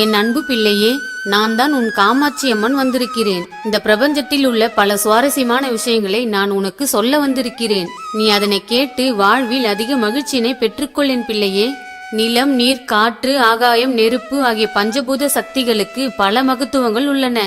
என் அன்பு பிள்ளையே நான் தான் உன் காமாட்சி அம்மன் வந்திருக்கிறேன். இந்த பிரபஞ்சத்தில் உள்ள பல சுவாரஸ்யமான விஷயங்களை நான் உனக்கு சொல்ல வந்திருக்கிறேன். நீ அதனை கேட்டு வாழ்வில் அதிக மகிழ்ச்சியினை பெற்றுக்கொள் என் பிள்ளையே. நிலம் நீர் காற்று ஆகாயம் நெருப்பு ஆகிய பஞ்சபூத சக்திகளுக்கு பல மகத்துவங்கள் உள்ளன.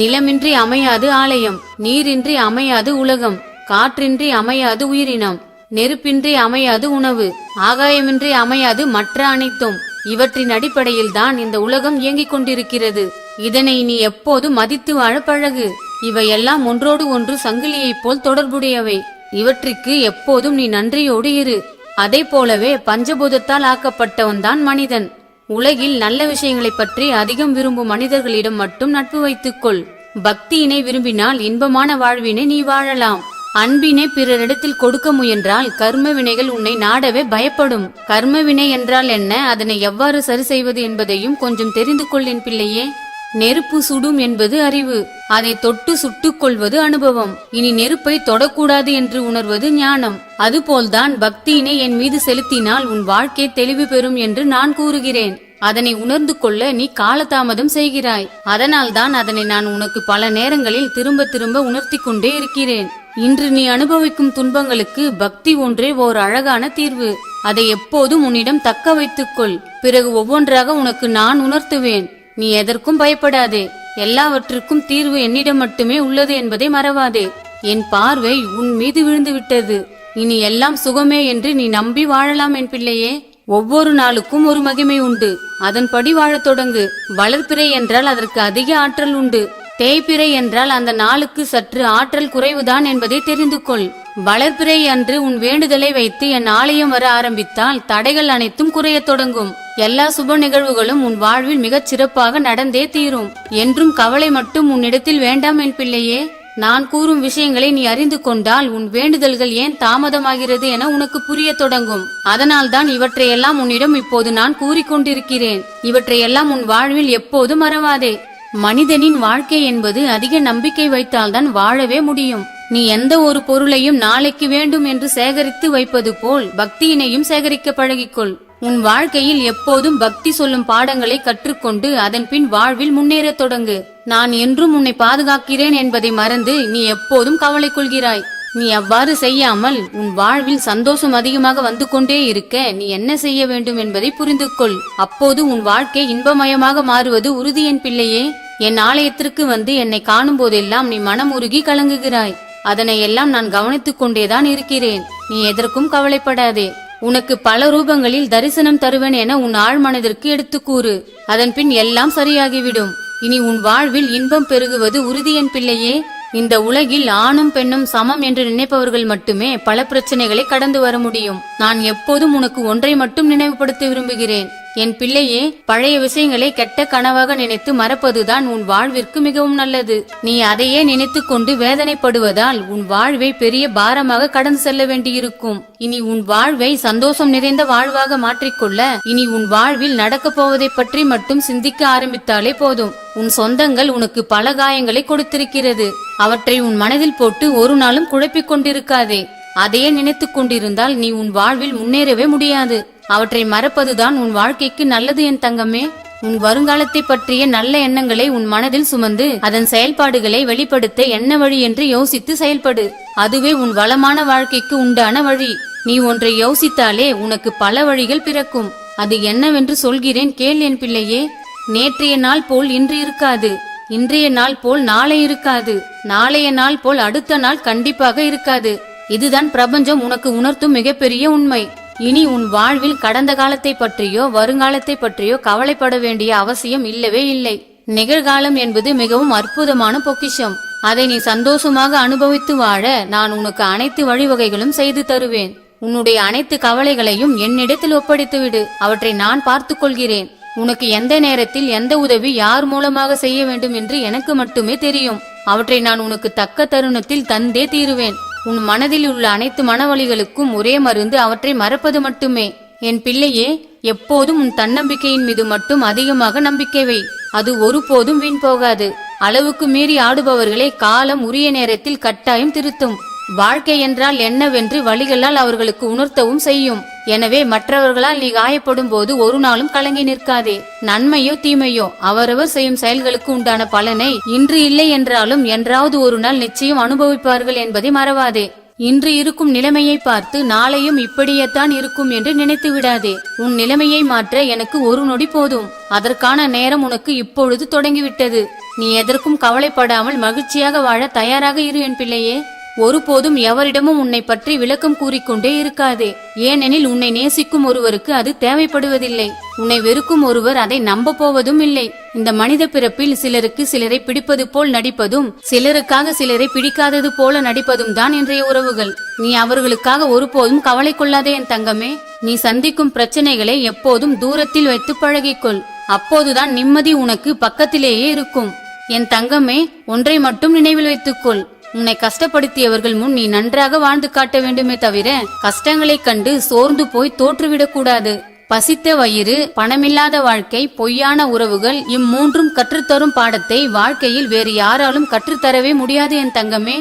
நிலமின்றி அமையாது ஆலயம் நீரின்றி அமையாது உலகம் காற்றின்றி அமையாது உயிரினம் நெருப்பின்றி அமையாது உணவு ஆகாயமின்றி அமையாது மற்ற அனைத்தும். இவற்றின் அடிப்படையில் தான் இந்த உலகம் இயங்கிக் கொண்டிருக்கிறது. இதனை நீ எப்போது மதித்து வாழ பழகு இவையெல்லாம் ஒன்றோடு ஒன்று சங்கிலியைப் போல் தொடர்புடையவை. இவற்றிற்கு எப்போதும் நீ நன்றியோடு இரு. அதை போலவே பஞ்சபூதத்தால் ஆக்கப்பட்டவன்தான் மனிதன். உலகில் நல்ல விஷயங்களைப் பற்றி அதிகம் விரும்பும் மனிதர்களிடம் மட்டும் நட்பு வைத்துக்கொள் பக்தியினை விரும்பினால் இன்பமான வாழ்வினை நீ வாழலாம். அன்பினை பிறரிடத்தில் கொடுக்க முயன்றால் கர்ம வினைகள் உன்னை நாடவே பயப்படும். கர்ம வினை என்றால் என்ன? அதனை எவ்வாறு சரி செய்வது என்பதையும் கொஞ்சம் தெரிந்து கொள்ளேன் பிள்ளையே. நெருப்பு சுடும் என்பது அறிவு. அதை தொட்டு சுட்டுக் கொள்வது அனுபவம். இனி நெருப்பை தொடக்கூடாது என்று உணர்வது ஞானம். அதுபோல்தான் பக்தியினை என் மீது செலுத்தினால் உன் வாழ்க்கை தெளிவு பெறும் என்று நான் கூறுகிறேன். அதனை உணர்ந்து கொள்ள நீ காலதாமதம் செய்கிறாய். அதனால்தான் அதனை நான் உனக்கு பல நேரங்களில் திரும்ப திரும்ப உணர்த்தி கொண்டே இருக்கிறேன். இன்று நீ அனுபவிக்கும் துன்பங்களுக்கு பக்தி ஒன்றே ஓர் அழகான தீர்வு. அதை எப்போதும் உன்னிடம் தக்க வைத்துக்கொள். பிறகு ஒவ்வொன்றாக உனக்கு நான் உணர்த்துவேன். நீ எதற்கும் பயப்படாதே. எல்லாவற்றிற்கும் தீர்வு என்னிடம் மட்டுமே உள்ளது என்பதை மறவாதே. என் பார்வை உன் மீது விழுந்து விட்டது இனி எல்லாம் சுகமே என்று நீ நம்பி வாழலாம் என் பிள்ளையே. ஒவ்வொரு நாளுக்கும் ஒரு மகிமை உண்டு. அதன்படி வாழத் தொடங்கு. வளர்ப்பிறை என்றால் அதற்கு அதிக ஆற்றல் உண்டு. தேய்பிறை என்றால் அந்த நாளுக்கு சற்று ஆற்றல் குறைவுதான் என்பதை தெரிந்து கொள். வளர்பிறை அன்று உன் வேண்டுதலை வைத்து என் ஆலயம் வர ஆரம்பித்தால் தடைகள் அனைத்தும் குறையத் தொடங்கும். எல்லா சுப நிகழ்வுகளும் உன் வாழ்வில் மிகச் சிறப்பாக நடந்தே தீரும். என்றும் கவலை மட்டும் உன்னிடத்தில் வேண்டாம் என் பிள்ளையே. நான் கூறும் விஷயங்களை நீ அறிந்து கொண்டால் உன் வேண்டுதல்கள் ஏன் தாமதமாகிறது என உனக்கு புரிய தொடங்கும். அதனால்தான் இவற்றையெல்லாம் உன்னிடம் இப்போது நான் கூறிக்கொண்டிருக்கிறேன் இவற்றையெல்லாம் உன் வாழ்வில் எப்போதும் மறவாதே. மனிதனின் வாழ்க்கை என்பது அதிக நம்பிக்கை வைத்தால்தான் வாழவே முடியும். நீ எந்த ஒரு பொருளையும் நாளைக்கு வேண்டும் என்று சேகரித்து வைப்பது போல் பக்தியினையும் சேகரிக்க பழகிக்கொள். உன் வாழ்க்கையில் எப்போதும் பக்தி சொல்லும் பாடங்களை கற்றுக்கொண்டு அதன் பின் வாழ்வில் முன்னேறத் தொடங்கு. நான் என்றும் உன்னை பாதுகாக்கிறேன் என்பதை மறந்து நீ எப்போதும் கவலை கொள்கிறாய். நீ அவ்வாறு செய்யாமல் உன் வாழ்வில் சந்தோஷம் அதிகமாக வந்து கொண்டே இருக்க நீ என்ன செய்ய வேண்டும் என்பதை புரிந்து கொள் அப்போது உன் வாழ்க்கை இன்பமயமாக மாறுவது உறுதி என் பிள்ளையே. என் ஆலயத்திற்கு வந்து என்னை காணும் போதெல்லாம் நீ மனம் உருகி கலங்குகிறாய். அதனை எல்லாம் நான் கவனித்துக் கொண்டேதான் இருக்கிறேன். நீ எதற்கும் கவலைப்படாதே. உனக்கு பல ரூபங்களில் தரிசனம் தருவேன் என உன் ஆழ் மனதிற்கு எடுத்துக் கூறு. அதன் பின் எல்லாம் சரியாகிவிடும். இனி உன் வாழ்வில் இன்பம் பெருகுவது உறுதி என் பிள்ளையே. இந்த உலகில் ஆணும் பெண்ணும் சமம் என்று நினைப்பவர்கள் மட்டுமே பல பிரச்சனைகளை கடந்து வர முடியும். நான் எப்போதும் உனக்கு ஒன்றை மட்டும் நினைவுபடுத்த விரும்புகிறேன். என் பிள்ளையே பழைய விஷயங்களை கெட்ட கனவாக நினைத்து மறப்பதுதான் உன் வாழ்விற்கு மிகவும் நல்லது. நீ அதையே நினைத்து கொண்டு வேதனைப்படுவதால் உன் வாழ்வை பெரிய பாரமாக கடந்து செல்ல வேண்டியிருக்கும். இனி உன் வாழ்வை சந்தோஷம் நிறைந்த வாழ்வாக மாற்றிக்கொள்ள இனி உன் வாழ்வில் நடக்கப் போவதை பற்றி மட்டும் சிந்திக்க ஆரம்பித்தாலே போதும். உன் சொந்தங்கள் உனக்கு பல காயங்களை கொடுத்திருக்கிறது. அவற்றை உன் மனதில் போட்டு ஒரு நாளும் குழப்பிக் கொண்டிருக்காதே. அதையே நினைத்துக் கொண்டிருந்தால் நீ உன் வாழ்வில் முன்னேறவே முடியாது. அவற்றை மறப்பதுதான் உன் வாழ்க்கைக்கு நல்லது என் தங்கமே. உன் வருங்காலத்தை பற்றிய நல்ல எண்ணங்களை உன் மனதில் சுமந்து அதன் செயல்பாடுகளை வெளிப்படுத்த என்ன வழி என்று யோசித்து செயல்படு. அதுவே உன் வளமான வாழ்க்கைக்கு உண்டான வழி. நீ ஒன்றை யோசித்தாலே உனக்கு பல வழிகள் பிறக்கும். அது என்னவென்று சொல்கிறேன் கேள் என் பிள்ளையே. நேற்றைய நாள் போல் இன்று இருக்காது. இன்றைய நாள் போல் நாளை இருக்காது. நாளைய நாள் போல் அடுத்த நாள் கண்டிப்பாக இருக்காது. இதுதான் பிரபஞ்சம் உனக்கு உணர்த்தும் மிகப்பெரிய உண்மை. இனி உன் வாழ்வில் கடந்த காலத்தை பற்றியோ வருங்காலத்தை பற்றியோ கவலைப்பட வேண்டிய அவசியம் இல்லவே இல்லை. நிகழ்காலம் என்பது மிகவும் அற்புதமான பொக்கிஷம். அதை நீ சந்தோஷமாக அனுபவித்து வாழ நான் உனக்கு அனைத்து வழிவகைகளும் செய்து தருவேன். உன்னுடைய அனைத்து கவலைகளையும் என்னிடத்தில் ஒப்படைத்து விடு. அவற்றை நான் பார்த்துக் கொள்கிறேன். உனக்கு எந்த நேரத்தில் எந்த உதவி யார் மூலமாக செய்ய வேண்டும் என்று எனக்கு மட்டுமே தெரியும். அவற்றை நான் உனக்கு தக்க தருணத்தில் தந்தே தீருவேன். உன் மனதில் உள்ள அனைத்து மனவழிகளுக்கும் ஒரே மருந்து அவற்றை மறப்பது மட்டுமே. என் பிள்ளையே எப்போதும் உன் தன்னம்பிக்கையின் மீது மட்டும் அதிகமாக நம்பிக்கை வை. அது ஒருபோதும் வீண் போகாது. அளவுக்கு மீறி ஆடுபவர்களை காலம் உரிய நேரத்தில் கட்டாயம் திருத்தும். வாழ்க்கை என்றால் என்னவென்று வழிகளால் அவர்களுக்கு உணர்த்தவும் செய்யும். எனவே மற்றவர்களால் நீ காயப்படும் போது ஒரு நாளும் கலங்கி நிற்காதே. நன்மையோ தீமையோ அவரவர் செய்யும் செயல்களுக்கு உண்டான பலனை இன்று இல்லை என்றாலும் என்றாவது ஒரு நாள் நிச்சயம் அனுபவிப்பார்கள் என்பதை மறவாதே. இன்று இருக்கும் நிலைமையை பார்த்து நாளையும் இப்படியேத்தான் இருக்கும் என்று நினைத்து விடாதே. உன் நிலைமையை மாற்ற எனக்கு ஒரு நொடி போதும். அதற்கான நேரம் உனக்கு இப்பொழுது தொடங்கிவிட்டது. நீ எதற்கும் கவலைப்படாமல் மகிழ்ச்சியாக வாழ தயாராக இரு என் பிள்ளையே. ஒருபோதும் எவரிடமும் உன்னை பற்றி விளக்கம் கூறிக்கொண்டே இருக்காதே. ஏனெனில் உன்னை நேசிக்கும் ஒருவருக்கு அது தேவைப்படுவதில்லை. உன்னை வெறுக்கும் ஒருவர் அதை நம்ப போவதும் இல்லை. இந்த மனித பிறப்பில் சிலருக்கு சிலரை பிடிப்பது போல் நடிப்பதும் சிலருக்காக சிலரை பிடிக்காதது போல நடிப்பதும் தான் இன்றைய உறவுகள். நீ அவர்களுக்காக ஒருபோதும் கவலை கொள்ளாதே என் தங்கமே. நீ சந்திக்கும் பிரச்சனைகளை எப்போதும் தூரத்தில் வைத்து பழகிக்கொள். அப்போதுதான் நிம்மதி உனக்கு பக்கத்திலேயே இருக்கும். என் தங்கமே ஒன்றை மட்டும் நினைவில் வைத்துக்கொள். உன்னை கஷ்டப்படுத்தியவர்கள் முன் நீ நன்றாக வாழ்ந்து காட்ட வேண்டுமே தவிர கஷ்டங்களைக் கண்டு சோர்ந்து போய் தோற்றுவிடக் கூடாது பசித்த வயிறு பணமில்லாத வாழ்க்கை பொய்யான உறவுகள் இம்மூன்றும் கற்றுத்தரும் பாடத்தை வாழ்க்கையில் வேறு யாராலும் கற்றுத்தரவே முடியாது என் தங்கமே.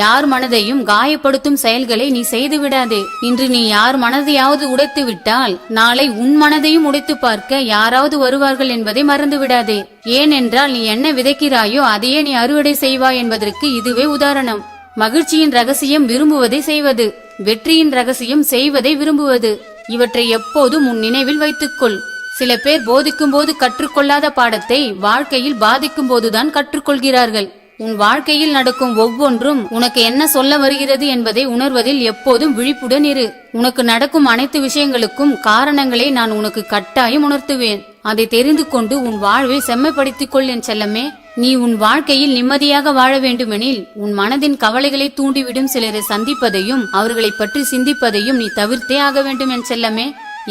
யார் மனதையும் காயப்படுத்தும் செயல்களை நீ செய்து விடாதே இன்று நீ யார் மனதையாவது உடைத்து விட்டால் நாளை உன் மனதையும் உடைத்து பார்க்க யாராவது வருவார்கள் என்பதை மறந்து விடாதே ஏனென்றால் நீ என்ன விதைக்கிறாயோ அதையே நீ அறுவடை செய்வாய் என்பதற்கு இதுவே உதாரணம். மகிழ்ச்சியின் ரகசியம் விரும்புவதை செய்வது வெற்றியின் ரகசியம் செய்வதை விரும்புவது. இவற்றை எப்போதும் உன் நினைவில் வைத்துக்கொள். சில பேர் போதிக்கும் போது கற்றுக்கொள்ளாத பாடத்தை வாழ்க்கையில் பாதிக்கும் போதுதான் கற்றுக்கொள்கிறார்கள். உன் வாழ்க்கையில் நடக்கும் ஒவ்வொன்றும் உனக்கு என்ன சொல்ல வருகிறது என்பதை உணர்வதில் எப்போதும் விழிப்புடன் இரு. உனக்கு நடக்கும் அனைத்து விஷயங்களுக்கும் காரணங்களை நான் உனக்கு கட்டாயம் உணர்த்துவேன். அதை தெரிந்து கொண்டு உன் வாழ்வை செம்மைப்படுத்திக் கொள் என் செல்லமே. நீ உன் வாழ்க்கையில் நிம்மதியாக வாழ வேண்டுமெனில் உன் மனதின் கவலைகளை தூண்டிவிடும் சிலரை சந்திப்பதையும் அவர்களை பற்றி சிந்திப்பதையும் நீ தவிர்த்தே ஆக வேண்டும் என் செல்லமே.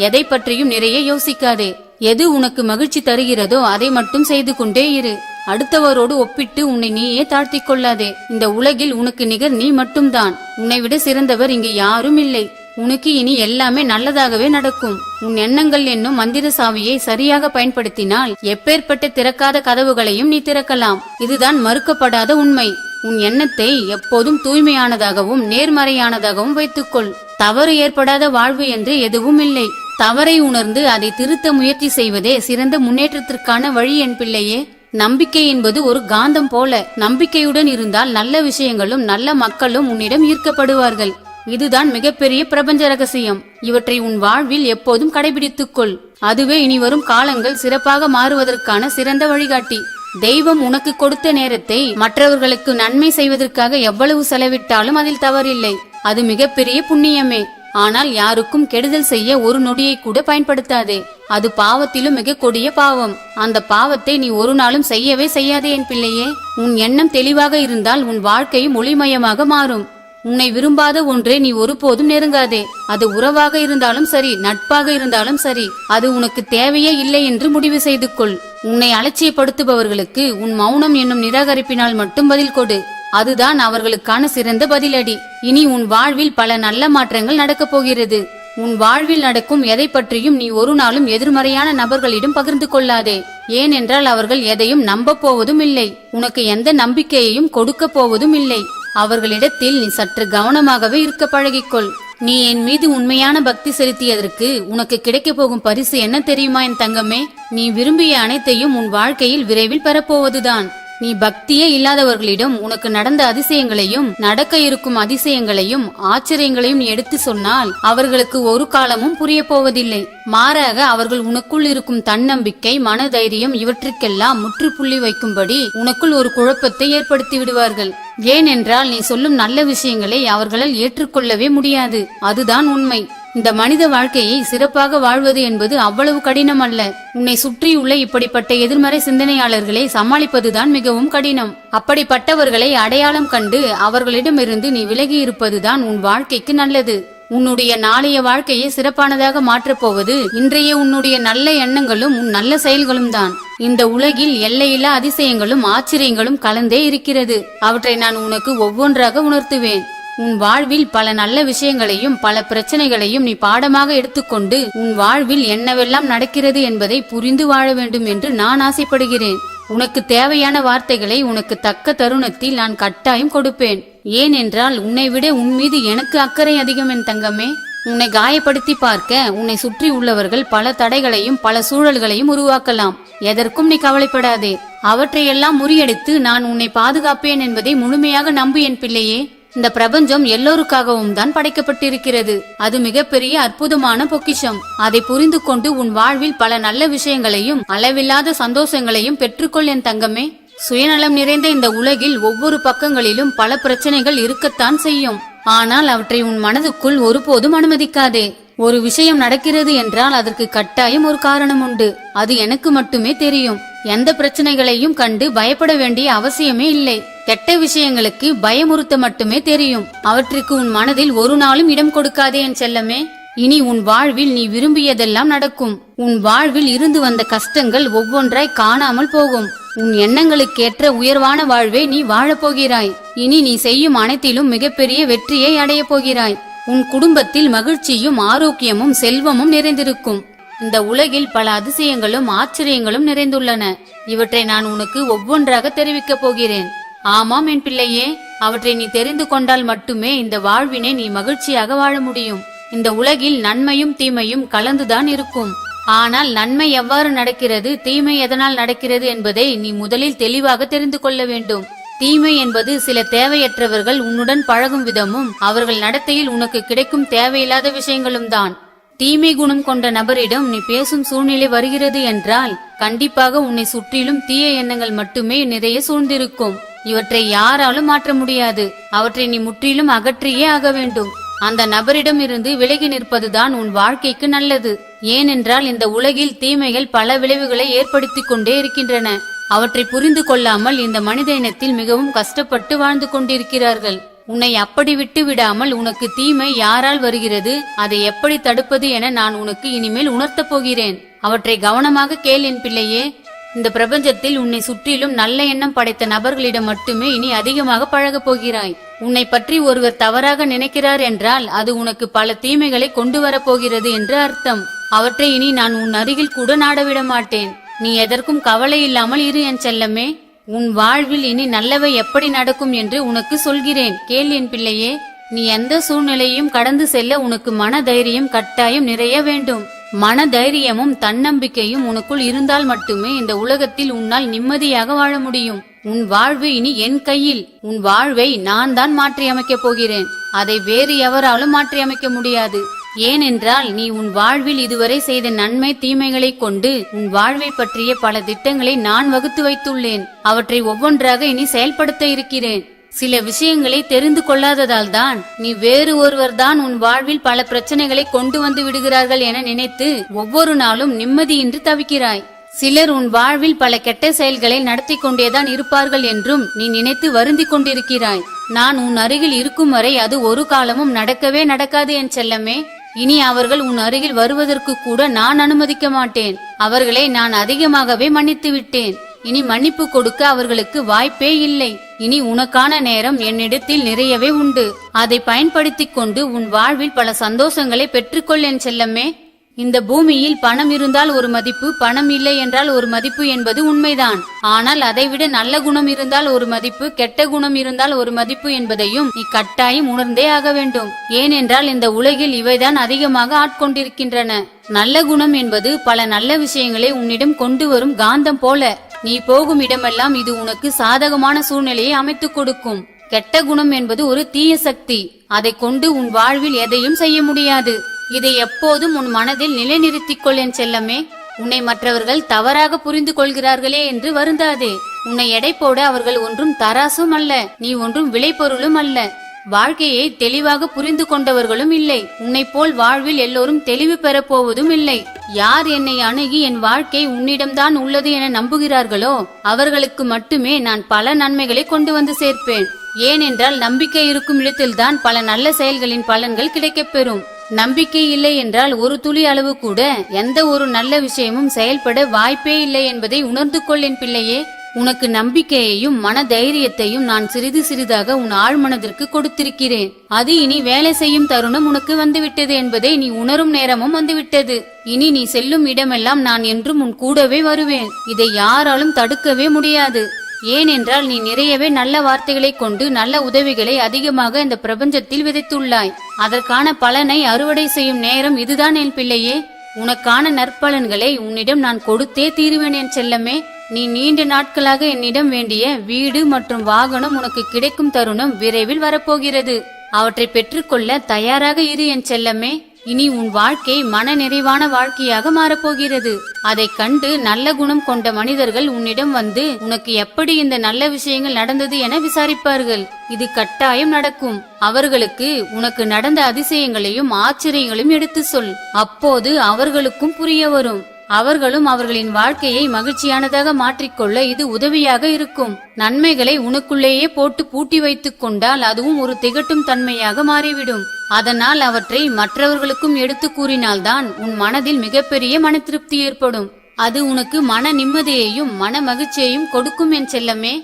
எதை பற்றியும் நிறைய யோசிக்காதே. எது உனக்கு மகிழ்ச்சி தருகிறதோ அதை மட்டும் செய்து கொண்டே இரு. அடுத்தவரோடு ஒப்பிட்டு உன்னை நீயே தாழ்த்தி கொள்ளாதே. இந்த உலகில் உனக்கு நிகர் நீ மட்டும்தான். உன்னை விட சிறந்தவர் இங்கு யாரும் இல்லை. உனக்கு இனி எல்லாமே நல்லதாகவே நடக்கும். உன் எண்ணங்கள் என்னும் மந்திர சாவியை சரியாக பயன்படுத்தினால் எப்பேற்பட்ட திறக்காத கதவுகளையும் நீ திறக்கலாம். இதுதான் மறுக்கப்படாத உண்மை. உன் எண்ணத்தை எப்போதும் தூய்மையானதாகவும் நேர்மறையானதாகவும் வைத்துக்கொள். தவறு ஏற்படாத வாழ்வு என்று எதுவும் இல்லை. தவறை உணர்ந்து அதை திருத்த முயற்சி செய்வதே சிறந்த முன்னேற்றத்திற்கான வழி என் பிள்ளையே. நம்பிக்கை என்பது ஒரு காந்தம் போல. நம்பிக்கையுடன் இருந்தால் நல்ல விஷயங்களும் நல்ல மக்களும் உன்னிடம் ஈர்க்கப்படுவார்கள். இதுதான் மிகப்பெரிய பிரபஞ்ச ரகசியம். இவற்றை உன் வாழ்வில் எப்போதும் கடைபிடித்துக்கொள் அதுவே இனி வரும் காலங்கள் சிறப்பாக மாறுவதற்கான சிறந்த வழிகாட்டி. தெய்வம் உனக்கு கொடுத்த நேரத்தை மற்றவர்களுக்கு நன்மை செய்வதற்காக எவ்வளவு செலவிட்டாலும் அதில் தவறில்லை. அது மிகப்பெரிய புண்ணியமே. ஆனால் யாருக்கும் கெடுதல் செய்ய ஒரு நொடியை கூட பயன்படுத்தாதே. அது பாவத்திலும் மிக கொடிய பாவம். அந்த பாவத்தை நீ ஒரு நாளும் செய்யவே செய்யாதே என் பிள்ளையே. உன் எண்ணம் தெளிவாக இருந்தால் உன் வாழ்க்கையும் ஒளிமயமாக மாறும். உன்னை விரும்பாத ஒன்றை நீ ஒருபோதும் நெருங்காதே. அது உறவாக இருந்தாலும் சரி நட்பாக இருந்தாலும் சரி அது உனக்கு தேவையே இல்லை என்று முடிவு செய்து கொள். உன்னை அலட்சியப்படுத்துபவர்களுக்கு உன் மௌனம் என்னும் நிராகரிப்பினால் மட்டும் பதில் கொடு. அதுதான் அவர்களுக்கான சிறந்த பதிலடி. இனி உன் வாழ்வில் பல நல்ல மாற்றங்கள் நடக்கப் போகிறது. உன் வாழ்வில் நடக்கும் எதை பற்றியும் நீ ஒரு நாளும் எதிர்மறையான நபர்களிடம் பகிர்ந்து கொள்ளாதே. ஏனென்றால் அவர்கள் எதையும் நம்ப போவதும் இல்லை. உனக்கு எந்த நம்பிக்கையையும் கொடுக்க போவதும் இல்லை. அவர்களிடத்தில் நீ சற்று கவனமாகவே இருக்க பழகிக்கொள். நீ என் மீது உண்மையான பக்தி செலுத்தியதற்கு உனக்கு கிடைக்க போகும் பரிசு என்ன தெரியுமா என் தங்கமே? நீ விரும்பிய அனைத்தையும் உன் வாழ்க்கையில் விரைவில் பெறப்போவதுதான் நீ பக்தியே இல்லாதவர்களிடம் உனக்கு நடந்த அதிசயங்களையும் நடக்க இருக்கும் அதிசயங்களையும் ஆச்சரியங்களையும் நீ எடுத்து சொன்னால் அவர்களுக்கு ஒரு காலமும் புரிய போவதில்லை. மாறாக அவர்கள் உனக்குள் இருக்கும் தன்னம்பிக்கை மனதைரியம் இவற்றுக்கெல்லாம் முற்றுப்புள்ளி வைக்கும்படி உனக்குள் ஒரு குழப்பத்தை ஏற்படுத்தி விடுவார்கள். ஏனென்றால் நீ சொல்லும் நல்ல விஷயங்களை அவர்களால் ஏற்றுக்கொள்ளவே முடியாது. அதுதான் உண்மை. இந்த மனித வாழ்க்கையை சிறப்பாக வாழ்வது என்பது அவ்வளவு கடினம் அல்ல. உன்னை சுற்றியுள்ள இப்படிப்பட்ட எதிர்மறை சிந்தனையாளர்களை சமாளிப்பதுதான் மிகவும் கடினம். அப்படிப்பட்டவர்களை அடையாளம் கண்டு அவர்களிடமிருந்து நீ விலகி இருப்பதுதான் உன் வாழ்க்கைக்கு நல்லது. உன்னுடைய நாளைய வாழ்க்கையை சிறப்பானதாக மாற்றப் போவது இன்றைய உன்னுடைய நல்ல எண்ணங்களும் உன் நல்ல செயல்களும் தான். இந்த உலகில் எல்லையில்லா அதிசயங்களும் ஆச்சரியங்களும் கலந்தே இருக்கிறது. அவற்றை நான் உனக்கு ஒவ்வொன்றாக உணர்த்துவேன். உன் வாழ்வில் பல நல்ல விஷயங்களையும் பல பிரச்சனைகளையும் நீ பாடமாக எடுத்துக்கொண்டு உன் வாழ்வில் என்னவெல்லாம் நடக்கிறது என்பதை புரிந்து வாழ வேண்டும் என்று நான் ஆசைப்படுகிறேன். உனக்கு தேவையான வார்த்தைகளை உனக்கு தக்க தருணத்தில் நான் கட்டாயம் கொடுப்பேன். ஏனென்றால் உன்னை விட உன் மீது எனக்கு அக்கறை அதிகம் என் தங்கமே. உன்னை காயப்படுத்தி பார்க்க உன்னை சுற்றி உள்ளவர்கள் பல தடைகளையும் பல சூழல்களையும் உருவாக்கலாம். எதற்கும் நீ கவலைப்படாதே. அவற்றையெல்லாம் முறியடித்து நான் உன்னை பாதுகாப்பேன் என்பதை முழுமையாக நம்பு என் பிள்ளையே. இந்த பிரபஞ்சம் எல்லோருக்காகவும் தான் படைக்கப்பட்டிருக்கிறது. அது மிகப்பெரிய அற்புதமான பொக்கிஷம். அதை புரிந்து கொண்டு உன் வாழ்வில் பல நல்ல விஷயங்களையும் அளவில்லாத சந்தோஷங்களையும் பெற்றுக்கொள் என் தங்கமே. சுயநலம் நிறைந்த இந்த உலகில் ஒவ்வொரு பக்கங்களிலும் பல பிரச்சனைகள் இருக்கத்தான் செய்யும். ஆனால் அவற்றை உன் மனதுக்குள் ஒருபோதும் அனுமதிக்காதே. ஒரு விஷயம் நடக்கிறது என்றால் அதற்கு கட்டாயம் ஒரு காரணம் உண்டு. அது எனக்கு மட்டுமே தெரியும். எந்த பிரச்சனைகளையும் கண்டு பயப்பட வேண்டிய அவசியமே இல்லை. கெட்ட விஷயங்களுக்கு பயமுறுத்த மட்டுமே தெரியும். அவற்றுக்கு உன் மனதில் ஒரு நாளும் இடம் கொடுக்காதே என் செல்லமே. இனி உன் வாழ்வில் நீ விரும்பியதெல்லாம் நடக்கும். உன் வாழ்வில் இருந்து வந்த கஷ்டங்கள் ஒவ்வொன்றாய் காணாமல் போகும். உன் எண்ணங்களுக்கேற்ற உயர்வான வாழ்வை நீ வாழப் போகிறாய். இனி நீ செய்யும் அனைத்திலும் மிகப்பெரிய வெற்றியை அடையப் போகிறாய். உன் குடும்பத்தில் மகிழ்ச்சியும் ஆரோக்கியமும் செல்வமும் நிறைந்திருக்கும். இந்த உலகில் பல அதிசயங்களும் ஆச்சரியங்களும் நிறைந்துள்ளன. இவற்றை நான் உனக்கு ஒவ்வொன்றாக தெரிவிக்கப் போகிறேன். ஆமாம் என் பிள்ளையே அவற்றை நீ தெரிந்து கொண்டால் மட்டுமே இந்த வாழ்வினை நீ மகிழ்ச்சியாக வாழ முடியும். இந்த உலகில் நன்மையும் தீமையும் கலந்துதான் இருக்கும். ஆனால் நன்மை எவ்வாறு நடக்கிறது தீமை எதனால் நடக்கிறது என்பதை நீ முதலில் தெளிவாக தெரிந்து கொள்ள வேண்டும். தீமை என்பது சில தேவையற்றவர்கள் உன்னுடன் பழகும் விதமும் அவர்கள் நடத்தையில் உனக்கு கிடைக்கும் தேவையில்லாத விஷயங்களும் தான். தீமை குணம் கொண்ட நபரிடம் நீ பேசும் சூழ்நிலை வருகிறது என்றால் கண்டிப்பாக உன்னை சுற்றிலும் தீய எண்ணங்கள் மட்டுமே நிறைய சூழ்ந்திருக்கும். இவற்றை யாராலும் மாற்ற முடியாது. அவற்றை நீ முற்றிலும் அகற்றியே ஆக வேண்டும். அந்த நபரிடம் இருந்து விலகி நிற்பதுதான் உன் வாழ்க்கைக்கு நல்லது. ஏனென்றால் இந்த உலகில் தீமைகள் பல விளைவுகளை ஏற்படுத்திக் கொண்டே இருக்கின்றன. அவற்றை புரிந்து கொள்ளாமல் இந்த மனித இனத்தில் மிகவும் கஷ்டப்பட்டு வாழ்ந்து கொண்டிருக்கிறார்கள். உன்னை அப்படி விட்டு விடாமல் உனக்கு தீமை யாரால் வருகிறது? அதை எப்படி தடுப்பது என நான் உனக்கு இனிமேல் உணர்த்தப் போகிறேன். அவற்றை கவனமாக கேள் என் பிள்ளையே. இந்த பிரபஞ்சத்தில் உன்னை சுற்றிலும் நல்ல எண்ணம் படைத்த நபர்களிடம் மட்டுமே இனி அதிகமாக பழகப் போகிறாய். உன்னை பற்றி ஒருவர் தவறாக நினைக்கிறார் என்றால் அது உனக்கு பல தீமைகளை கொண்டு வரப்போகிறது என்று அர்த்தம். அவற்றை இனி நான் உன் அருகில் கூட நாடவிட மாட்டேன். நீ எதற்கும் கவலை இல்லாமல் இரு என் செல்லமே. உன் வாழ்வில் இனி நல்லவை எப்படி நடக்கும் என்று உனக்கு சொல்கிறேன். கேள் என் பிள்ளையே. நீ எந்த சூழ்நிலையும் கடந்து செல்ல உனக்கு மன தைரியம் கட்டாயம் நிறைய வேண்டும். மன தைரியமும் தன்னம்பிக்கையும் உனக்குள் இருந்தால் மட்டுமே இந்த உலகத்தில் உன்னால் நிம்மதியாக வாழ முடியும். உன் வாழ்வு இனி என் கையில். உன் வாழ்வை நான் தான் மாற்றியமைக்கப் போகிறேன். அதை வேறு எவராலும் மாற்றியமைக்க முடியாது. ஏனென்றால் நீ உன் வாழ்வில் இதுவரை செய்த நன்மை தீமைகளை கொண்டு உன் வாழ்வை பற்றிய பல திட்டங்களை நான் வகுத்து வைத்துள்ளேன். அவற்றை ஒவ்வொன்றாக இனி செயல்படுத்த இருக்கிறேன். சில விஷயங்களை தெரிந்து கொள்ளாததால் தான் நீ வேறு ஒருவர் தான் உன் வாழ்வில் பல பிரச்சனைகளை கொண்டு வந்து விடுகிறார்கள் என நினைத்து ஒவ்வொரு நாளும் நிம்மதியின்றி தவிக்கிறாய். சிலர் உன் வாழ்வில் பல கெட்ட செயல்களை நடத்தி கொண்டேதான் இருப்பார்கள் என்றும் நீ நினைத்து வருந்தி கொண்டிருக்கிறாய். நான் உன் அருகில் இருக்கும் வரை அது ஒரு காலமும் நடக்கவே நடக்காது என் செல்லமே. இனி அவர்கள் உன் அருகில் வருவதற்கு கூட நான் அனுமதிக்க மாட்டேன். அவர்களை நான் அதிகமாகவே மன்னித்து விட்டேன். இனி மன்னிப்பு கொடுக்க அவர்களுக்கு வாய்ப்பே இல்லை. இனி உனக்கான நேரம் என்னிடத்தில் நிறையவே உண்டு. அதை பயன்படுத்திக் கொண்டு உன் வாழ்வில் பல சந்தோஷங்களை பெற்றுக்கொள் என் செல்லமே. இந்த பூமியில் பணம் இருந்தால் ஒரு மதிப்பு பணம் இல்லை என்றால் ஒரு மதிப்பு என்பது உண்மைதான். ஆனால் அதைவிட நல்ல குணம் இருந்தால் ஒரு மதிப்பு கெட்ட குணம் இருந்தால் ஒரு மதிப்பு என்பதையும் நீ கட்டாயம் உணர்ந்தே ஆக வேண்டும். ஏனென்றால் இந்த உலகில் இவைதான் அதிகமாக ஆட்கொண்டிருக்கின்றன. நல்ல குணம் என்பது பல நல்ல விஷயங்களை உன்னிடம் கொண்டு வரும் காந்தம் போல. நீ போகும் இடமெல்லாம் இது உனக்கு சாதகமான சூழ்நிலையை அமைத்துக் கொடுக்கும். கெட்ட குணம் என்பது ஒரு தீய சக்தி. அதை கொண்டு உன் வாழ்வில் எதையும் செய்ய முடியாது. இதை எப்போதும் உன் மனதில் நிலைநிறுத்திக் கொள் என் செல்லமே. உன்னை மற்றவர்கள் தவறாக புரிந்து கொள்கிறார்களே என்று வருந்தாதே. உன்னை எடை போட அவர்கள் ஒன்றும் தராசும் அல்ல. நீ ஒன்றும் விளைபொருளும் அல்ல. வாழ்க்கையை தெளிவாக புரிந்து கொண்டவர்களும் இல்லை. உன்னை போல் வாழ்வில் எல்லோரும் தெளிவு பெறப்போவதும் இல்லை. யார் என்னை அணுகி என் வாழ்க்கை உன்னிடம்தான் உள்ளது என நம்புகிறார்களோ அவர்களுக்கு மட்டுமே நான் பல நன்மைகளை கொண்டு வந்து சேர்ப்பேன். ஏனென்றால் நம்பிக்கை இருக்கும் இடத்தில்தான் பல நல்ல செயல்களின் பலன்கள் கிடைக்கப்பெறும். நம்பிக்கை இல்லை என்றால் ஒரு துளி அளவு கூட எந்த ஒரு நல்ல விஷயமும் செயல்பட வாய்ப்பே இல்லை என்பதை உணர்ந்து கொள் என் பிள்ளையே. உனக்கு நம்பிக்கையையும் மன தைரியத்தையும் நான் சிறிது சிறிதாக உன் ஆழ்மனதிற்கு கொடுத்திருக்கிறேன். அது இனி வேலை செய்யும் தருணம் உனக்கு வந்துவிட்டது என்பதை நீ உணரும் நேரமும் வந்துவிட்டது. இனி நீ செல்லும் இடமெல்லாம் நான் என்றும் உன் கூடவே வருவேன். இதை யாராலும் தடுக்கவே முடியாது. ஏனென்றால் நீ நிறையவே நல்ல வார்த்தைகளை கொண்டு நல்ல உதவிகளை அதிகமாக இந்த பிரபஞ்சத்தில் விதைத்துள்ளாய். அதற்கான பலனை அறுவடை செய்யும் நேரம் இதுதான் என் பிள்ளையே. உனக்கான நற்பலன்களை உன்னிடம் நான் கொடுத்தே தீருவேன் என் செல்லமே. நீ நீண்ட நாட்களாக என்னிடம் வேண்டிய வீடு மற்றும் வாகனம் உனக்கு கிடைக்கும் தருணம் விரைவில் வரப்போகிறது. அவற்றை பெற்றுக்கொள்ள தயாராக இரு என் செல்லமே. இனி உன் வாழ்க்கை மன நிறைவான வாழ்க்கையாக மாறப்போகிறது. அதைக் கண்டு நல்ல குணம் கொண்ட மனிதர்கள் உன்னிடம் வந்து உனக்கு எப்படி இந்த நல்ல விஷயங்கள் நடந்தது என விசாரிப்பார்கள். இது கட்டாயம் நடக்கும். அவர்களுக்கு உனக்கு நடந்த அதிசயங்களையும் ஆச்சரியங்களையும் எடுத்து சொல். அப்போது அவர்களுக்கும் புரிய வரும். அவர்களும் அவர்களின் வாழ்க்கையை மகிழ்ச்சியானதாக மாற்றிக்கொள்ள இது உதவியாக இருக்கும். நன்மைகளை உனக்குள்ளேயே போட்டு பூட்டி வைத்துக் கொண்டால் அதுவும் ஒரு திகட்டும் தன்மையாக மாறிவிடும். அதனால் அவற்றை மற்றவர்களுக்கும் எடுத்து கூறினால்தான் உன் மனதில் மிகப்பெரிய மன திருப்தி ஏற்படும். அது உனக்கு மன நிம்மதியையும் மன மகிழ்ச்சியையும் கொடுக்கும் என் செல்லமே.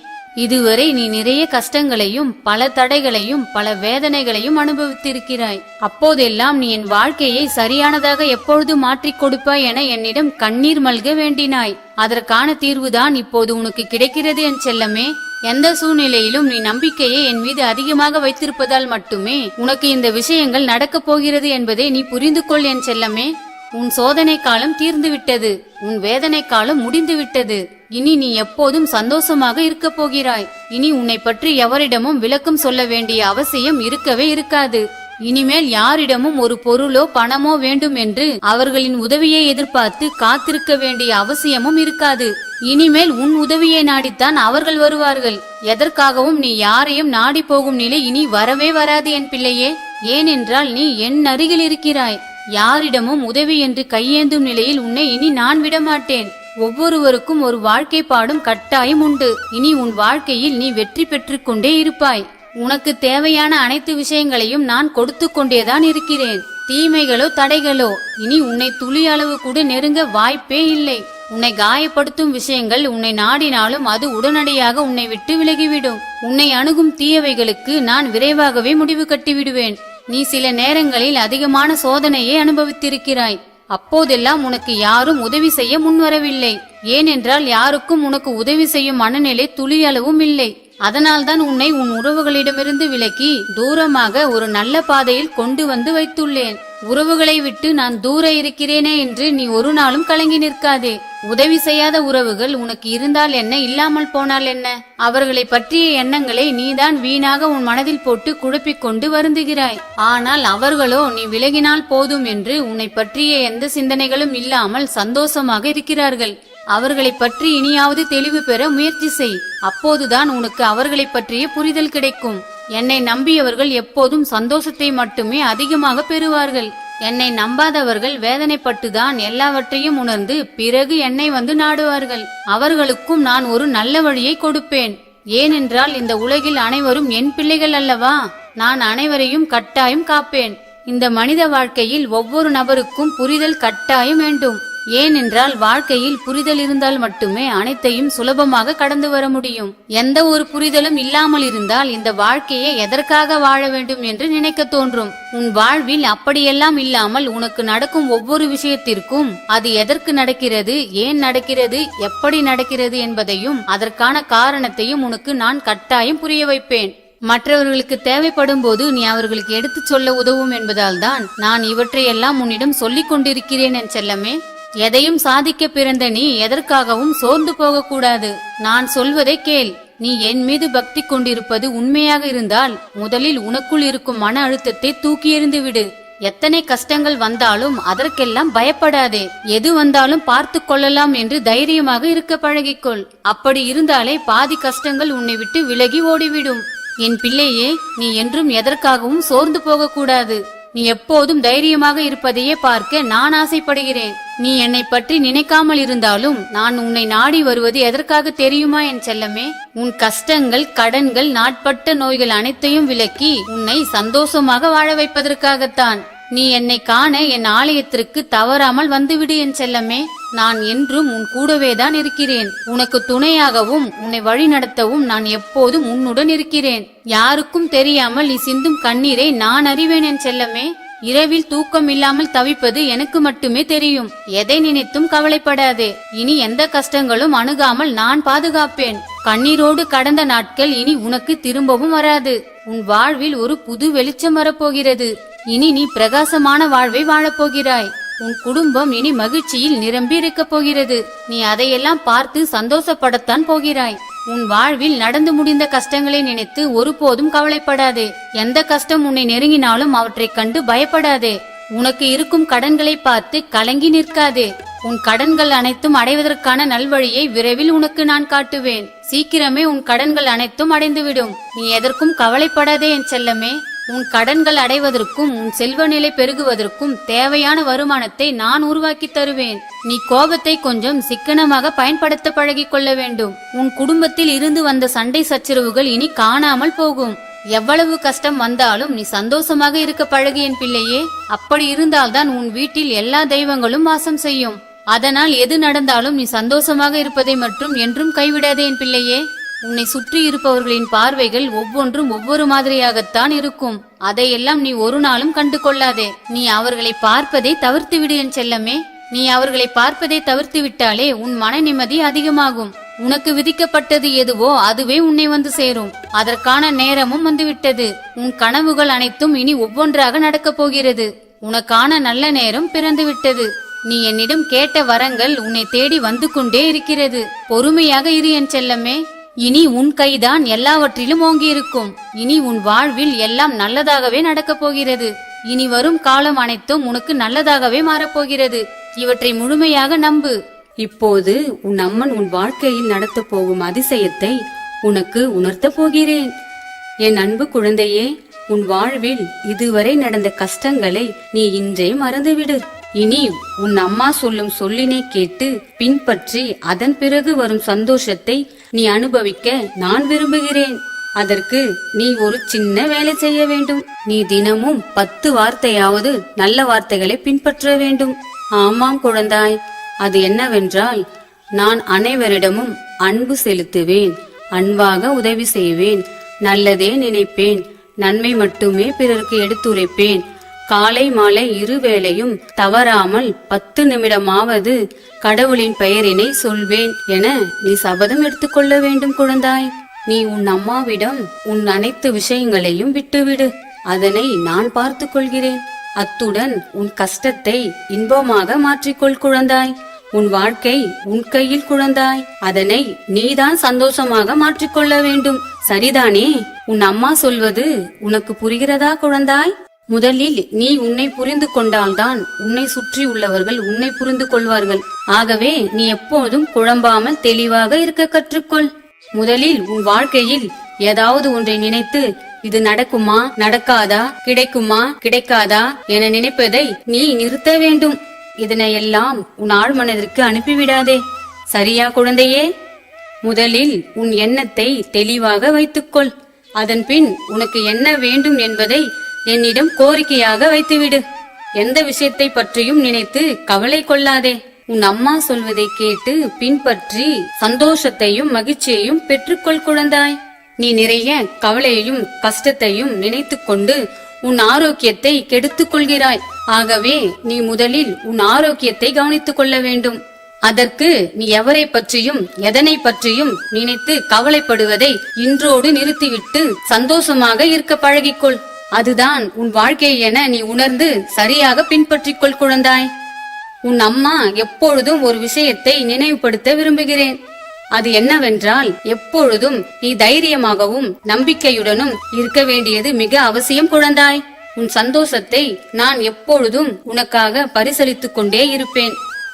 இதுவரை நீ நிறைய கஷ்டங்களையும் பல தடைகளையும் பல வேதனைகளையும் அனுபவித்திருக்கிறாய். அப்போதெல்லாம் நீ என் வாழ்க்கையை சரியானதாக எப்பொழுது மாற்றிக் கொடுப்பாய் என என்னிடம் கண்ணீர் மல்க வேண்டினாய். அதற்கான தீர்வுதான் இப்போது உனக்கு கிடைக்கிறது என் செல்லமே. எந்த சூழ்நிலையிலும் நீ நம்பிக்கையை என் மீது அதிகமாக வைத்திருப்பதால் மட்டுமே உனக்கு இந்த விஷயங்கள் நடக்கப் போகிறது என்பதை நீ புரிந்து கொள் என் செல்லமே. உன் சோதனை காலம் தீர்ந்துவிட்டது. உன் வேதனை காலம் முடிந்துவிட்டது. இனி நீ எப்போதும் சந்தோஷமாக இருக்கப் போகிறாய். இனி உன்னை பற்றி எவரிடமும் விளக்கம் சொல்ல வேண்டிய அவசியம் இருக்கவே இருக்காது. இனிமேல் யாரிடமும் ஒரு பொருளோ பணமோ வேண்டும் என்று அவர்களின் உதவியை எதிர்பார்த்து காத்திருக்க வேண்டிய அவசியமும் இருக்காது. இனிமேல் உன் உதவியை நாடித்தான் அவர்கள் வருவார்கள். எதற்காகவும் நீ யாரையும் நாடி போகும் நிலை இனி வரவே வராது என் பிள்ளையே. ஏனென்றால் நீ என் அருகில் இருக்கிறாய். யாரிடமும் உதவி என்று கையேந்தும் நிலையில் உன்னை இனி நான் விடமாட்டேன். ஒவ்வொருவருக்கும் ஒரு வாழ்க்கை பாடும் கட்டாயம் உண்டு. இனி உன் வாழ்க்கையில் நீ வெற்றி பெற்றுக்கொண்டே இருப்பாய். உனக்கு தேவையான அனைத்து விஷயங்களையும் நான் கொடுத்து கொண்டேதான் இருக்கிறேன். தீமைகளோ தடைகளோ இனி உன்னை துளி அளவு கூட நெருங்க வாய்ப்பே இல்லை. உன்னை காயப்படுத்தும் விஷயங்கள் உன்னை நாடினாலும் அது உடனடியாக உன்னை விட்டு விலகிவிடும். உன்னை அணுகும் தீயவைகளுக்கு நான் விரைவாகவே முடிவு கட்டிவிடுவேன். நீ சில நேரங்களில் அதிகமான சோதனையை அனுபவித்திருக்கிறாய். அப்போதெல்லாம் உனக்கு யாரும் உதவி செய்ய முன்வரவில்லை. ஏனென்றால் யாருக்கும் உனக்கு உதவி செய்யும் மனநிலை துளியளவும் இல்லை. அதனால்தான் உன்னை உன் உறவுகளிடமிருந்து விலக்கி தூரமாக ஒரு நல்ல பாதையில் கொண்டு வந்து வைத்துள்ளேன். உறவுகளை விட்டு நான் தூர இருக்கிறேனே என்று நீ ஒரு நாளும் கலங்கி நிற்காதே. உதவி செய்யாத உறவுகள் உனக்கு இருந்தால் என்ன இல்லாமல் போனால் என்ன? அவர்களை பற்றிய எண்ணங்களை நீதான் வீணாக உன் மனதில் போட்டு குழப்பிக் கொண்டு வருந்துகிறாய். ஆனால் அவர்களோ நீ விலகினால் போதும் என்று உன்னை பற்றிய எந்த சிந்தனைகளும் இல்லாமல் சந்தோஷமாக இருக்கிறார்கள். அவர்களை பற்றி இனியாவது தெளிவு பெற முயற்சி செய். அப்போதுதான் உனக்கு அவர்களை பற்றிய புரிதல் கிடைக்கும். என்னை நம்பியவர்கள் எப்போதும் சந்தோஷத்தை மட்டுமே அதிகமாக பெறுவார்கள். என்னை நம்பாதவர்கள் வேதனைப்பட்டுதான் எல்லாவற்றையும் உணர்ந்து பிறகு என்னை வந்து நாடுவார்கள். அவர்களுக்கும் நான் ஒரு நல்ல வழியை கொடுப்பேன். ஏனென்றால் இந்த உலகில் அனைவரும் என் பிள்ளைகள் அல்லவா? நான் அனைவரையும் கட்டாயம் காப்பேன். இந்த மனித வாழ்க்கையில் ஒவ்வொரு நபருக்கும் புரிதல் கட்டாயம் வேண்டும். ஏனென்றால் வாழ்க்கையில் புரிதல் இருந்தால் மட்டுமே அனைத்தையும் சுலபமாக கடந்து வர முடியும். எந்த ஒரு புரிதலும் இல்லாமல் இருந்தால் இந்த வாழ்க்கையை எதற்காக வாழ வேண்டும் என்று நினைக்க தோன்றும். உன் வாழ்வில் அப்படியெல்லாம் இல்லாமல் உனக்கு நடக்கும் ஒவ்வொரு விஷயத்திற்கும் அது எதற்கு நடக்கிறது ஏன் நடக்கிறது எப்படி நடக்கிறது என்பதையும் அதற்கான காரணத்தையும் உனக்கு நான் கட்டாயம் புரிய வைப்பேன். மற்றவர்களுக்கு தேவைப்படும் போது நீ அவர்களுக்கு எடுத்துச் சொல்ல உதவும் என்பதால் தான் நான் இவற்றையெல்லாம் உன்னிடம் சொல்லிக் கொண்டிருக்கிறேன் என் செல்லமே. எதையும் சாதிக்க பிறந்த நீ எதற்காகவும் சோர்ந்து போகக்கூடாது. நான் சொல்வதை கேள். நீ என் மீது பக்தி கொண்டிருப்பது உண்மையாக இருந்தால் முதலில் உனக்குள் இருக்கும் மன அழுத்தத்தை தூக்கி எறிந்து விடு. எத்தனை கஷ்டங்கள் வந்தாலும் அதற்கெல்லாம் பயப்படாதே. எது வந்தாலும் பார்த்து கொள்ளலாம் என்று தைரியமாக இருக்க பழகிக்கொள். அப்படி இருந்தாலே பாதி கஷ்டங்கள் உன்னை விட்டு விலகி ஓடிவிடும். என் பிள்ளையே நீ என்றும் எதற்காகவும் சோர்ந்து போகக்கூடாது. நீ எப்போதும் தைரியமாக இருப்பதையே பார்க்க நான் ஆசைப்படுகிறேன். நீ என்னை பற்றி நினைக்காமல் இருந்தாலும் நான் உன்னை நாடி வருவது எதற்காக தெரியுமா என் செல்லமே? உன் கஷ்டங்கள் கடன்கள் நாட்பட்ட நோய்கள் அனைத்தையும் விலக்கி உன்னை சந்தோஷமாக வாழ வைப்பதற்காகத்தான். நீ என்னை காண என் ஆலயத்திற்கு தவறாமல் வந்துவிடு என் செல்லமே. நான் என்றும் உன் கூடவேதான் இருக்கிறேன். உனக்கு துணையாகவும் உன்னை வழி நடத்தவும் நான் எப்போதும் உன்னுடன் இருக்கிறேன். யாருக்கும் தெரியாமல் நீ சிந்தும் கண்ணீரை நான் அறிவேன் என் செல்லமே. இரவில் தூக்கம் இல்லாமல் தவிப்பது எனக்கு மட்டுமே தெரியும். எதை நினைத்தும் கவலைப்படாதே. இனி எந்த கஷ்டங்களும் அணுகாமல் நான் பாதுகாப்பேன். கண்ணீரோடு கடந்த நாட்கள் இனி உனக்கு திரும்பவும் வராது. உன் வாழ்வில் ஒரு புது வெளிச்சம் வரப்போகிறது. இனி நீ பிரகாசமான வாழ்வை வாழப்போகிறாய். உன் குடும்பம் இனி மகிழ்ச்சியில் நிரம்பி இருக்கப் போகிறது. நீ அதையெல்லாம் பார்த்து சந்தோஷப்படத்தான் போகிறாய். உன் வாழ்வில் நடந்து முடிந்த கஷ்டங்களை நினைத்து ஒருபோதும் கவலைப்படாதே. எந்த கஷ்டம் உன்னை நெருங்கினாலும் அவற்றைக் கண்டு பயப்படாதே. உனக்கு இருக்கும் கடன்களை பார்த்து கலங்கி நிற்காதே. உன் கடன்கள் அனைத்தும் அடைவதற்கான நல்வழியை விரைவில் உனக்கு நான் காட்டுவேன். சீக்கிரமே உன் கடன்கள் அனைத்தும் அடைந்துவிடும். நீ எதற்கும் கவலைப்படாதே என் செல்லமே. உன் கடன்கள் அடைவதற்கும் உன் செல்வ நிலை பெருகுவதற்கும் தேவையான வருமானத்தை நான் உருவாக்கி தருவேன். நீ கோபத்தை கொஞ்சம் சிக்கனமாக பயன்படுத்த பழகிக் கொள்ள வேண்டும். உன் குடும்பத்தில் இருந்து வந்த சண்டை சச்சரவுகள் இனி காணாமல் போகும். எவ்வளவு கஷ்டம் வந்தாலும் நீ சந்தோஷமாக இருக்க பழகு என் பிள்ளையே. அப்படி இருந்தால்தான் உன் வீட்டில் எல்லா தெய்வங்களும் வாசம் செய்யும். அதனால் எது நடந்தாலும் நீ சந்தோஷமாக இருப்பதை மட்டும் என்றும் கைவிடாதே என் பிள்ளையே. உன்னை சுற்றி இருப்பவர்களின் பார்வைகள் ஒவ்வொன்றும் ஒவ்வொரு மாதிரியாகத்தான் இருக்கும். அதையெல்லாம் நீ ஒரு நாளும் கண்டு கொள்ளாதே. நீ அவர்களை பார்ப்பதை தவிர்த்து விடு என் செல்லமே. நீ அவர்களை பார்ப்பதை தவிர்த்து விட்டாலே உன் மன நிம்மதி அதிகமாகும். உனக்கு விதிக்கப்பட்டது எதுவோ அதுவே உன்னை வந்து சேரும். அதற்கான நேரமும் வந்துவிட்டது. உன் கனவுகள் அனைத்தும் இனி ஒவ்வொன்றாக நடக்கப் போகிறது. உனக்கான நல்ல நேரம் பிறந்துவிட்டது. நீ என்னிடம் கேட்ட வரங்கள் உன்னை தேடி வந்து கொண்டே இருக்கிறது. பொறுமையாக இரு என் செல்லமே. இனி உன் கைதான் எல்லாவற்றிலும் ஓங்கி இருக்கும் இனி உன் வாழ்வில் எல்லாம் நல்லதாகவே நடக்கப் போகிறது. இனி வரும் காலம் அனைத்தும் உனக்கு நல்லதாகவே மாறப்போகிறது இவற்றை முழுமையாக நம்பு. இப்போது உன் அம்மன் உன் வாழ்க்கையில் நடத்தப் போகும் அதிசயத்தை உனக்கு உணர்த்தப் போகிறேன். என் அன்பு குழந்தையே உன் வாழ்வில் இதுவரை நடந்த கஷ்டங்களை நீ இன்றே மறந்துவிடு. இனி உன் அம்மா சொல்லும் சொல்லினை கேட்டு பின்பற்றி அதன் பிறகு வரும் சந்தோஷத்தை நீ அனுபவிக்க நான் விரும்புகிறேன். அதற்கு நீ ஒரு சின்ன வேலை செய்ய வேண்டும். நீ தினமும் பத்து வார்த்தையாவது நல்ல வார்த்தைகளை பின்பற்ற வேண்டும். ஆமாம் குழந்தாய் அது என்னவென்றால் நான் அனைவரிடமும் அன்பு செலுத்துவேன் அன்பாக உதவி செய்வேன் நல்லதே நினைப்பேன் நன்மை மட்டுமே பிறருக்கு எடுத்துரைப்பேன். காலை மாலை இருவேளையும் தவறாமல் பத்து நிமிடமாவது கடவுளின் பெயரினை சொல்வேன் என நீ சபதம் எடுத்துக்கொள்ள வேண்டும் குழந்தாய். நீ உன் அம்மாவிடம் உன் அனைத்து விஷயங்களையும் விட்டுவிடு. அதனை நான் பார்த்துக் கொள்கிறேன். அத்துடன் உன் கஷ்டத்தை இன்பமாக மாற்றிக்கொள் குழந்தாய். உன் வாழ்க்கை உன் கையில் குழந்தாய். அதனை நீதான் சந்தோஷமாக மாற்றிக்கொள்ள வேண்டும். சரிதானே? உன் அம்மா சொல்வது உனக்கு புரிகிறதா குழந்தாய்? முதலில் நீ உன்னை புரிந்து கொண்டால்தான் உன்னை சுற்றி உள்ளவர்கள் உன்னை புரிந்து கொள்வார்கள். ஆகவே நீ எப்போதும் குழம்பாமல் தெளிவாக இருக்க கற்றுக்கொள். முதலில் உன் வாழ்க்கையில் ஏதாவது ஒன்றை நினைத்து இது நடக்குமா நடக்காதா கிடைக்குமா கிடைக்காதா என நினைப்பதை நீ நிறுத்த வேண்டும். இதனை எல்லாம் உன் ஆழ்மனதிற்கு அனுப்பிவிடாதே. சரியா குழந்தையே? முதலில் உன் எண்ணத்தை தெளிவாக வைத்துக்கொள். அதன் பின் உனக்கு என்ன வேண்டும் என்பதை என்னிடம் கோரிக்கையாக வைத்துவிடு. எந்த விஷயத்தை பற்றியும் நினைத்து கவலை கொள்ளாதே. உன் அம்மா சொல்வதை கேட்டு பின்பற்றி சந்தோஷத்தையும் மகிழ்ச்சியையும் பெற்றுக்கொள் குழந்தாய். நீ நிறைய கவலையையும் கஷ்டத்தையும் நினைத்துக்கொண்டு உன் ஆரோக்கியத்தை கெடுத்துக் கொள்கிறாய் ஆகவே நீ முதலில் உன் ஆரோக்கியத்தை கவனித்துக் கொள்ள வேண்டும். அதற்கு நீ எவரை பற்றியும் எதனை பற்றியும் நினைத்து கவலைப்படுவதை இன்றோடு நிறுத்திவிட்டு சந்தோஷமாக இருக்க பழகிக்கொள். அதுதான் உன் வாழ்க்கை என நீ உணர்ந்து சரியாக பின்பற்றிக் கொள் குழந்தாய். உன் அம்மா எப்பொழுதும் ஒரு விஷயத்தை நினைவுபடுத்த விரும்புகிறேன். அது என்னவென்றால் எப்பொழுதும் நீ தைரியமாகவும் நம்பிக்கையுடனும் இருக்க வேண்டியது மிக அவசியம் குழந்தாய். உன் சந்தோஷத்தை நான் எப்பொழுதும் உனக்காக பரிசளித்துக் கொண்டே இருப்பேன்.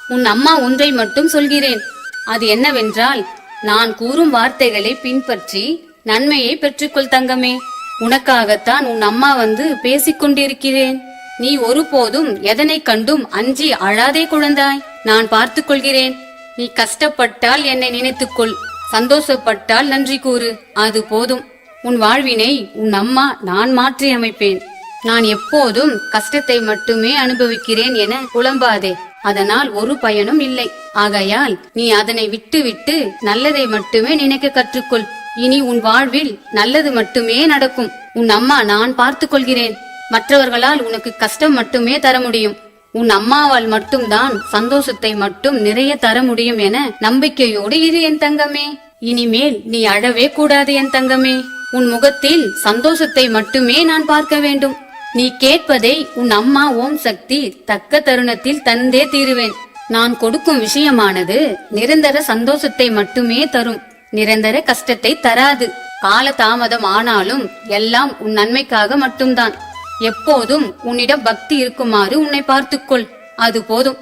உன் அம்மா ஒன்றை மட்டும் சொல்கிறேன். அது என்னவென்றால் நான் கூறும் வார்த்தைகளை பின்பற்றி நன்மையை பெற்றுக்கொள் தங்கமே. உனக்காகத்தான் உன் அம்மா வந்து பேசிக் கொண்டிருக்கிறேன். நீ ஒருபோதும் எதனை கண்டும் அஞ்சி அழாதே குழந்தாய். நான் பார்த்துக் கொள்கிறேன். நீ கஷ்டப்பட்டால் என்னை நினைத்துக்கொள். சந்தோஷப்பட்டால் நன்றி கூறு. அது போதும். உன் வாழ்வினை உன் அம்மா நான் மாற்றி அமைப்பேன். நான் எப்போதும் கஷ்டத்தை மட்டுமே அனுபவிக்கிறேன் என புலம்பாதே. அதனால் ஒரு பயனும் இல்லை. ஆகையால் நீ அதனை விட்டுவிட்டு நல்லதை மட்டுமே நினைக்க கற்றுக்கொள். இனி உன் வாழ்வில் நல்லது மட்டுமே நடக்கும். உன் அம்மா நான் பார்த்து கொள்கிறேன் மற்றவர்களால் உனக்கு கஷ்டம் மட்டுமே தர முடியும். உன் அம்மாவால் மட்டும்தான் சந்தோஷத்தை மட்டும் நிறைய தர முடியும் என நம்பிக்கையோடு இரு என் தங்கமே. இனிமேல் நீ அழவே கூடாது என் தங்கமே. உன் முகத்தில் சந்தோஷத்தை மட்டுமே நான் பார்க்க வேண்டும். நீ கேட்பதை உன் அம்மா ஓம் சக்தி தக்க தருணத்தில் தந்தே தீருவேன். நான் கொடுக்கும் விஷயமானது நிரந்தர சந்தோஷத்தை மட்டுமே தரும். நிரந்தர கஷ்டத்தை தராது. கால தாமதம் ஆனாலும் எல்லாம் உன் நன்மைக்காக மட்டும்தான். எப்போதும் உன்னிடம் பக்தி இருக்குமாறு உன்னை பார்த்துக்கொள். அது போதும்.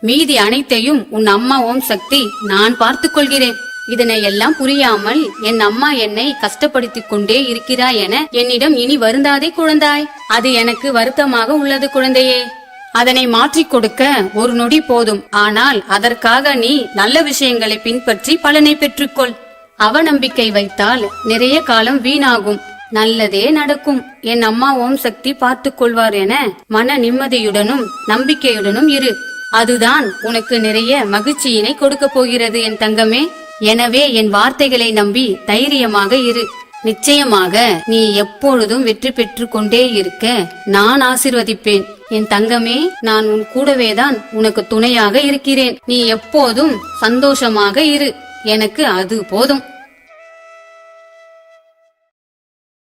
மீதி அனைத்தையும் உன் அம்மா ஓம் சக்தி நான் பார்த்து கொள்கிறேன் இதனை எல்லாம் புரியாமல் என் அம்மா என்னை கஷ்டப்படுத்திக் கொண்டே இருக்கிறாய் என என்னிடம் இனி வருந்தாதே குழந்தாய். அது எனக்கு வருத்தமாக உள்ளது குழந்தையே. அதனை மாற்றிக் கொடுக்க ஒரு நொடி போதும். ஆனால் அதற்காக நீ நல்ல விஷயங்களை பின்பற்றி பலனை பெற்றுக்கொள். அவநம்பிக்கை வைத்தால் நிறைய காலம் வீணாகும். நல்லதே நடக்கும். என் அம்மா ஓம் சக்தி பார்த்து கொள்வார் என மன நிம்மதியுடனும் நம்பிக்கையுடனும் இரு. அதுதான் உனக்கு நிறைய மகிழ்ச்சியினை கொடுக்க போகிறது என் தங்கமே. எனவே என் வார்த்தைகளை நம்பி தைரியமாக இரு. நிச்சயமாக நீ எப்பொழுதும் வெற்றி பெற்று கொண்டே இருக்க நான் ஆசிர்வதிப்பேன். என் தங்கமே நான் உன் கூடவேதான் உனக்கு துணையாக இருக்கிறேன். நீ எப்போதும் சந்தோஷமாக இரு. எனக்கு அது போதும்.